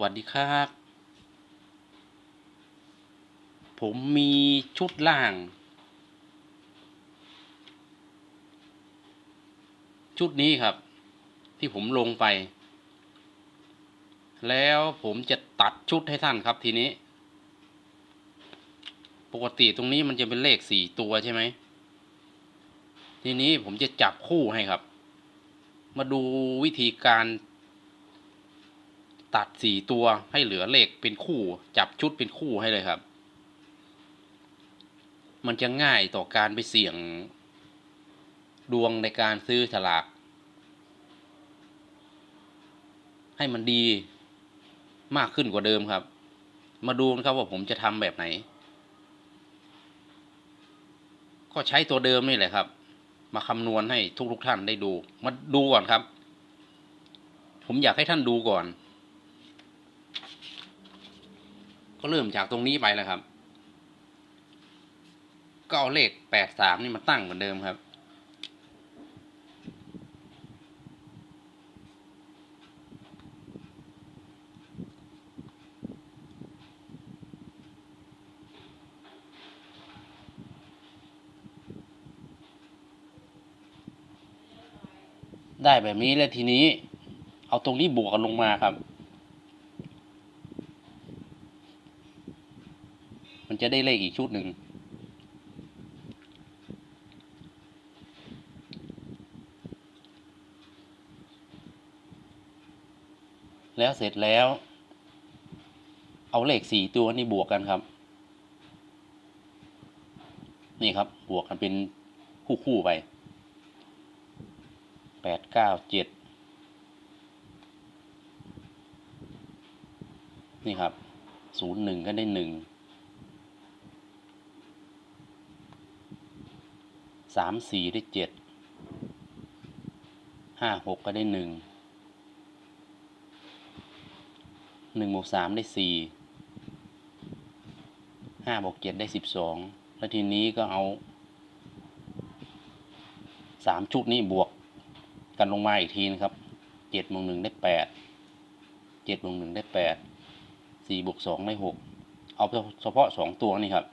วัสดีครับ ผมมีชุดล่าง ชุดนี้ครับ ที่ผมลงไป แล้วผมจะตัดชุดให้ท่านครับทีนี้ ปกติตรงนี้มันจะเป็นเลขสี่ตัวใช่ไหม ทีนี้ผมจะจับคู่ให้ครับ มาดูวิธีการ ตัดสี่ตัวให้เหลือเลขเป็นคู่ จับชุดเป็นคู่ให้เลยครับ มันจะง่ายต่อการไปเสี่ยง ดวงในการซื้อฉลาก ให้มันดีมากขึ้นกว่าเดิมครับ มาดูนะครับว่าผมจะทำแบบไหน ก็ใช้ตัวเดิมนี่แหละครับ มาคำนวณให้ทุกๆทท่านได้ดู มาดูก่อนครับ ผมอยากให้ท่านดูก่อน ก็เริ่มจากตรงนี้ไปแล้วครับ ก็เอาเลขแปดสามนี่มาตั้งเหมือนเดิมครับ ได้แบบนี้แล้วทีนี้ เอาตรงนี้บวกกันลงมาครับ มัน จะได้เลขอีกชุดหนึ่งแล้วเสร็จแล้ว เอาเลขสี่ตัวนี่บวกกันครับ นี่ครับบวกกันเป็นคู่ๆไปแปดเก้าเจ็ดนี่ครับศูนย์หนึ่งก็ได้หนึ่ง สามสี่ได้เจ็ดห้าหกก็ได้หนึ่งหนึ่งบวกสามได้สี่ห้าบวกเจ็ดได้สิบสองแล้วทีนี้ก็เอาสามชุดนี้บวกกันลงมาอีกทีนะครับเจ็ดบวกหนึ่งได้แปดเจ็ดบวกหนึ่งได้แปดสี่บวกสองได้หกเอาเฉพาะสองตัวนี่ครับ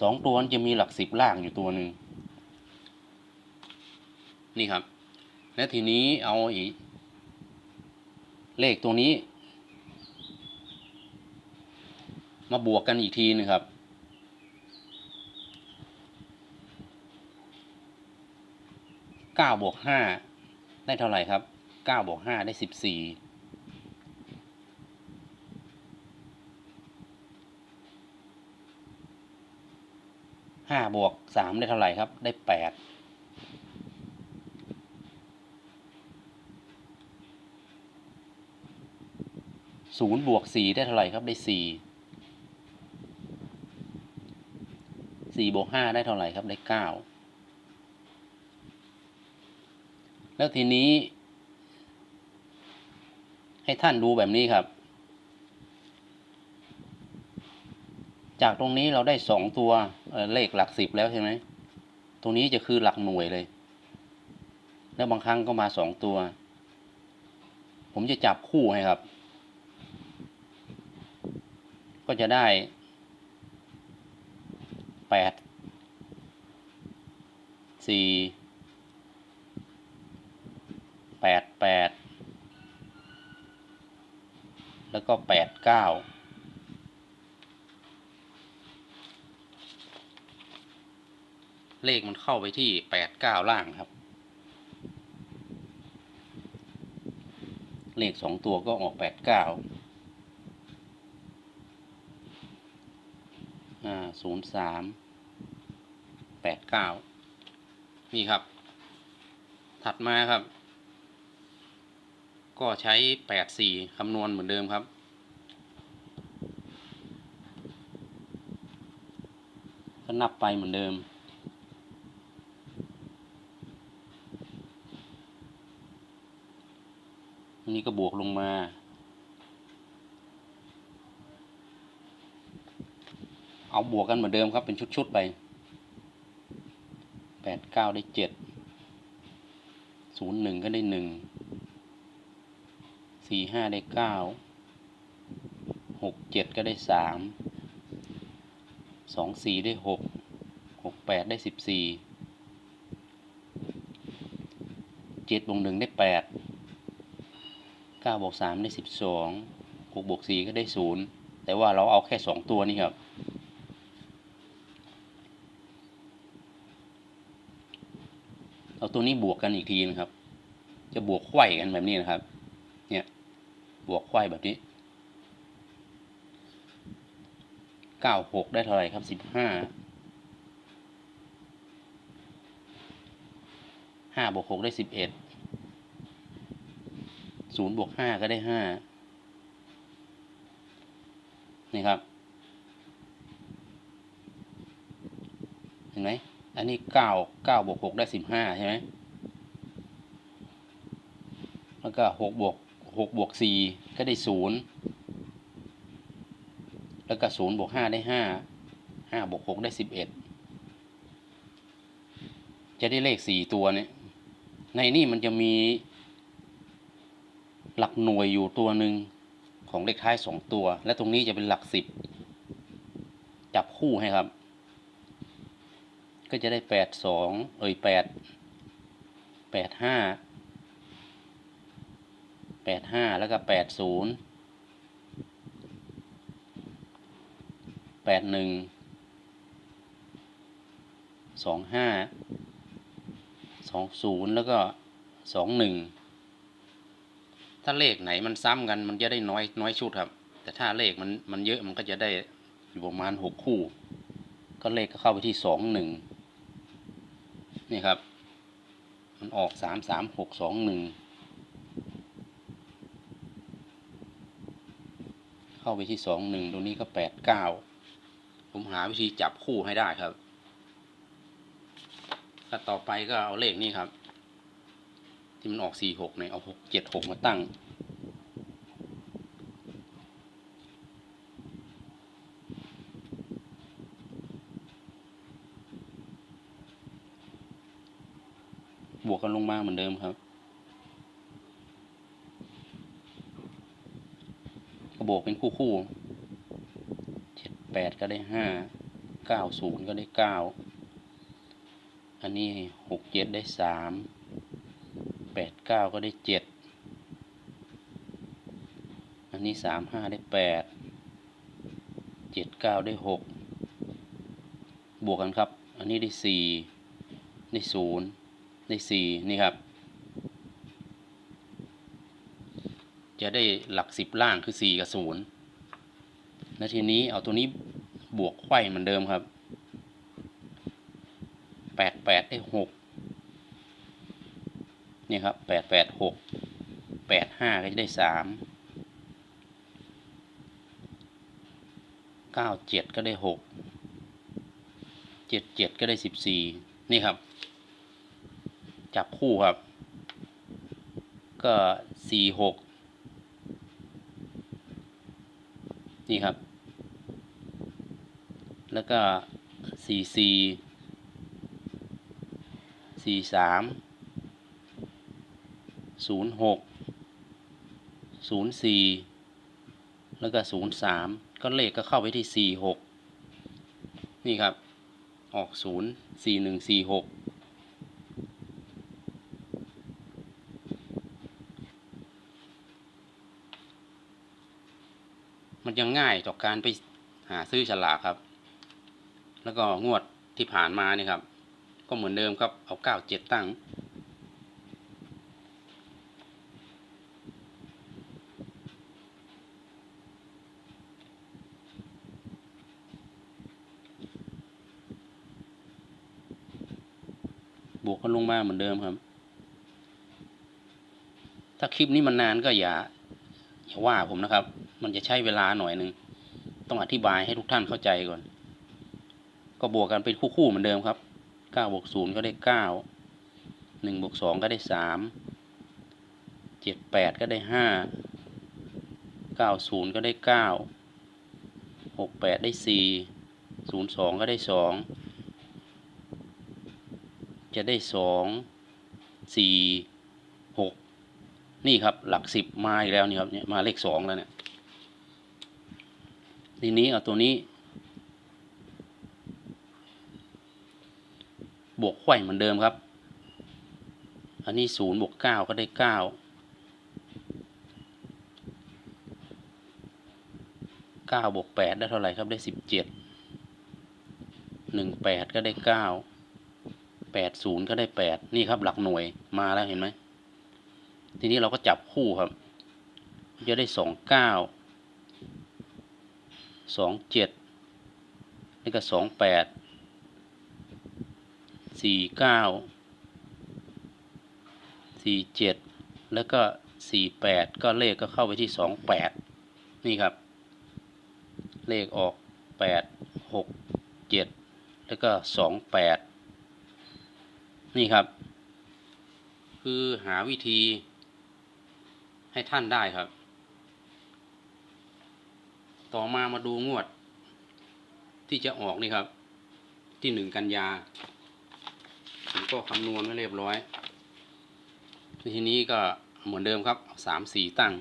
สองตัวจะมีหลักสิบล่างอยู่ตัวหนึ่งนี่ครับ และทีนี้เอาอีก เลขตัวนี้ มาบวกกันอีกทีนึงครับเก้าบวกห้าได้เท่าไหร่ครับเก้าบวกห้าได้สิบสี่ ห้าบวกสามได้เท่าไหร่ครับ ได้แปดศูนย์บวกสี่ได้เท่าไหร่ครับ ได้สี่สี่บวกห้าได้เท่าไหร่ครับ ได้เก้าแล้วทีนี้ ให้ท่านดูแบบนี้ครับ จากตรงนี้เราได้สองตัวเเลขหลักสิบแล้วใช่ไหมตรงนี้จะคือหลักหน่วยเลย แล้วบางครั้งก็มาสองตัว ผมจะจับคู่ให้ครับ ก็จะได้แปดสี่แปดแปดแล้วก็แปดเก้า เลขมันเข้าไปที่แปดเก้าล่างครับ เลขสองตัวก็ออกแปดเก้าอ่าศูนย์สามแปดเก้านี่ครับ ถัดมาครับ ก็ใช้แปดสี่คำนวณเหมือนเดิมครับก็นับไปเหมือนเดิม นี้ก็บวกลงมาเอาบวกกันเหมือนเดิมครับเป็นชุดๆไปแปดเก้าได้เจ็ดศูนย์หนึ่งก็ได้หนึ่งสสี่ห้าได้เก้าหกเจ็ดก็ได้สามสองสี่ได้หกหกแปดได้สิบสี่เจ็ดบวกหนึ่งได้แปด เก้าบวกสามได้สิบสองหกบวกสี่ก็ได้ศูนย์แต่ว่าเราเอาแค่สองตัวนี่ครับ เอาตัวนี้บวกกันอีกทีนะครับ จะบวกไขว้กันแบบนี้นะครับ เนี่ย บวกไขว้แบบนี้เก้าหกได้เท่าไหร่ครับสิบห้าห้าบวกหกได้สิบเอ็ด ศูนย์บวกห้าก็ได้ห้านี่ครับ เห็นไหมอันนี้เก้าเก้าบวกหกได้สิบห้าใช่ไหมแล้วก็หกบวกหกบวกสี่ก็ได้ศูนย์แล้วก็ศูนย์บวกห้าได้ห้าห้าบวกหกได้สิบเอ็ดจะได้เลขสี่ตัวเนี่ยในนี่มันจะมี หลักหน่วยอยู่ตัวหนึ่งของเลขท้ายสองตัว และตรงนี้จะเป็นหลักสิบจับคู่ให้ครับ ก็จะได้แปดสองเอ้ยแปดแปดห้าแปดห้าแล้วก็แปดศูนย์แปดหนึ่งสองห้าสองศูนย์แล้วก็สองหนึ่ง ถ้าเลขไหนมันซ้ำกันมันจะได้น้อยน้อยชุดครับ แต่ถ้าเลขมันมันเยอะมันก็จะได้อยู่ประมาณหกคู่ ก็เลขก็เข้าไปที่สองหนึ่งนี่ครับ มันออกสามสามหกสองหนึ่งเข้าไปที่สองหนึ่งตรงนี้ก็แปดเก้าผมหาวิธีจับคู่ให้ได้ครับถ้าต่อไปก็เอาเลขนี้ครับ ที่มันออกสี่หกเนี่ยเอาหกเจ็ดหกมาตั้ง บวกกันลงมาเหมือนเดิมครับก็บวกเป็นคู่คู่เจ็ดแปดก็ได้ห้าเก้าศูนย์ก็ได้เก้าอันนี้หกเจ็ดได้สาม แปดเก้าก็ได้เจ็ดอันนี้สามห้าได้แปดเจ็ดเก้าได้หกบวกกันครับ อันนี้ได้สี่ได้ศูนย์ได้สี่นี่ครับ จะได้หลักสิบล่างคือสี่กับศูนย์แล้วทีนี้เอาตัวนี้บวกไขว้เหมือนเดิมครับแปดแปดได้หก นี่ครับแปดแปดหกแปดห้าก็จะได้สามเก้าเจ็ดก็ได้หกเจ็ดเจ็ดก็ได้สิบสี่นี่ครับ จับคู่ครับ ก็สี่หกนี่ครับ แล้วก็สี่สี่สี่สาม ศูนย์หกศูนย์สี่แล้วก็ศูนย์สามก็เลขก็เข้าไปที่สี่หกนี่ครับ ออกศูนย์สี่หนึ่งสี่หกมันยังง่ายต่อการไปหาซื้อฉลากครับ แล้วก็งวดที่ผ่านมานี่ครับ ก็เหมือนเดิมครับ เอาเก้าเจ็ดตั้ง วกกันลงมาเหมือนเดิมครับ ถ้าคลิปนี้มันนานก็อย่าอย่าว่าผมนะครับ มันจะใช้เวลาหน่อยหนึ่งต้องอธิบายให้ทุกท่านเข้าใจก่อน ก็บวกกันเป็นคู่ๆเหมือนเดิมครับเก้าบวกศูนย์ก็ได้เก้าหนึ่งบวกสองก็ได้สามเจ็ดแปดก็ได้ห้าเก้าศูนย์ก็ได้เก้าหกแปดได้สี่ศูนย์สองก็ได้สอง จะได้สองสี่หกนี่ครับหลักสิบมาอีกแล้วนี่ครับเนี่ยมาเลขสองแล้วเนี่ยทีนี้เอาตัวนี้ บวกไขว้เหมือนเดิมครับ อันนี้ศูนย์บวกเก้าก็ได้เก้าเก้าบวกแปดได้เท่าไหร่ครับได้สิบเจ็ดหนึ่งแปดก็ได้เก้า แปดศูนย์ก็ได้แปดนี่ครับหลักหน่วยมาแล้วเห็นไหมทีนี้เราก็จับคู่ครับจะได้สองเก้าสองเจ็ดนี่ก็สองแปดสี่เก้าสี่เจ็ดแล้วก็สี่แปดก็เลขก็เข้าไปที่สองแปดนี่ครับ เลขออกแปดหกเจ็ดแล้วก็สองแปด นี่ครับ คือหาวิธีให้ท่านได้ครับ ต่อมามาดูงวด ที่จะออกนี่ครับ ที่หนึ่งกันยาผมก็คำนวณไว้เรียบร้อย ทีนี้ก็เหมือนเดิมครับสามสี่ตั้ง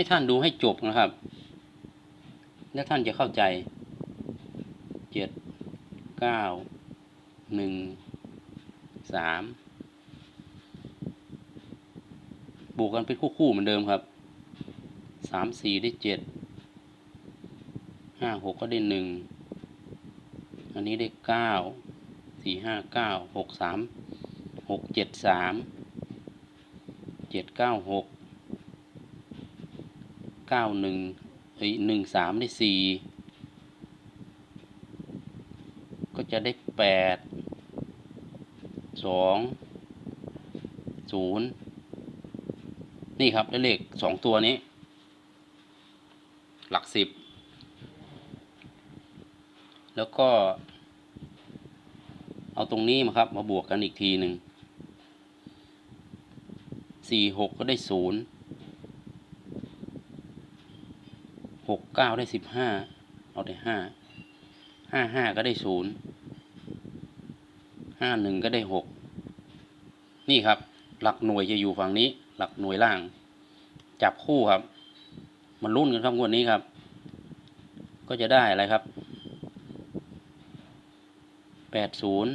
ให้ท่านดูให้จบนะครับ แล้วท่านจะเข้าใจเจ็ดเก้าหนึ่งสามบวกกันเป็นคู่ๆเหมือนเดิมครับสามสี่ได้เจ็ดห้าหกก็ได้หนึ่งอันนี้ได้เก้าสี่ห้าเก้าหกสามหกเจ็ดสามเจ็ดเก้าหก เก้าหนึ่งเอ้ยหนึ่งสามได้สี่ก็จะได้แปดสองศูนย์นี่ครับได้เลขสองตัวนี้ หลักสิบ แล้วก็ เอาตรงนี้มาครับ มาบวกกันอีกทีหนึ่งสี่หกก็ได้ศูนย์ หกเก้าได้สิบห้าเอาได้ห้าห้าห้าก็ได้ศูนย์ห้าหนึ่งก็ได้หกนี่ครับ หลักหน่วยจะอยู่ฝั่งนี้ หลักหน่วยล่าง จับคู่ครับ มันรุ่นกันครับงวดนี้ครับ ก็จะได้อะไรครับแปดศูนย์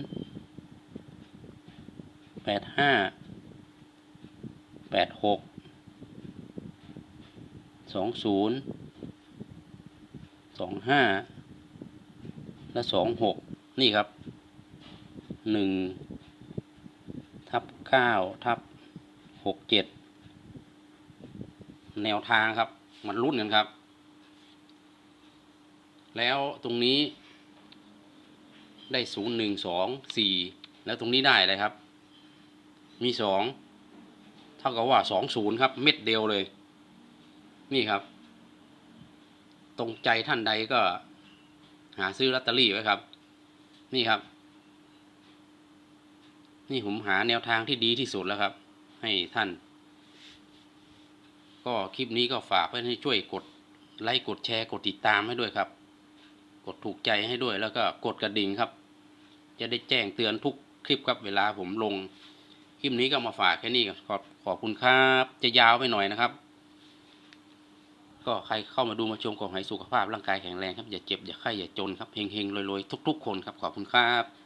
แปดห้าแปดหกสองศูนย์ สองห้าและสองหกนี่ครับหนึ่งทับเก้าทับหกเจ็ดแนวทางครับ มันรุ่นกันครับ แล้วตรงนี้ได้ศูนย์หนึ่งสองสี่แล้วตรงนี้ได้อะไรครับ มีสองเท่ากับว่าสองศูนย์ครับ เม็ดเดียวเลย นี่ครับ ตรงใจท่านใดก็ หาซื้อลอตเตอรี่ไว้ครับ นี่ครับ นี่ผมหาแนวทางที่ดีที่สุดแล้วครับ ให้ท่าน ก็คลิปนี้ก็ฝากไว้ให้ช่วยกดไลค์กดแชร์กดติดตามให้ด้วยครับ กดถูกใจให้ด้วยแล้วก็กดกระดิ่งครับ จะได้แจ้งเตือนทุกคลิปครับเวลาผมลง คลิปนี้ก็มาฝากแค่นี้ครับขอบขอบคุณครับ จะยาวไปหน่อยนะครับ ก็ใครเข้ามาดูมาชมก็ให้สุขภาพร่างกายแข็งแรงครับอย่าเจ็บอย่าไข้อย่าจนครับเฮงๆรวยๆทุก ๆ คนครับขอบคุณครับ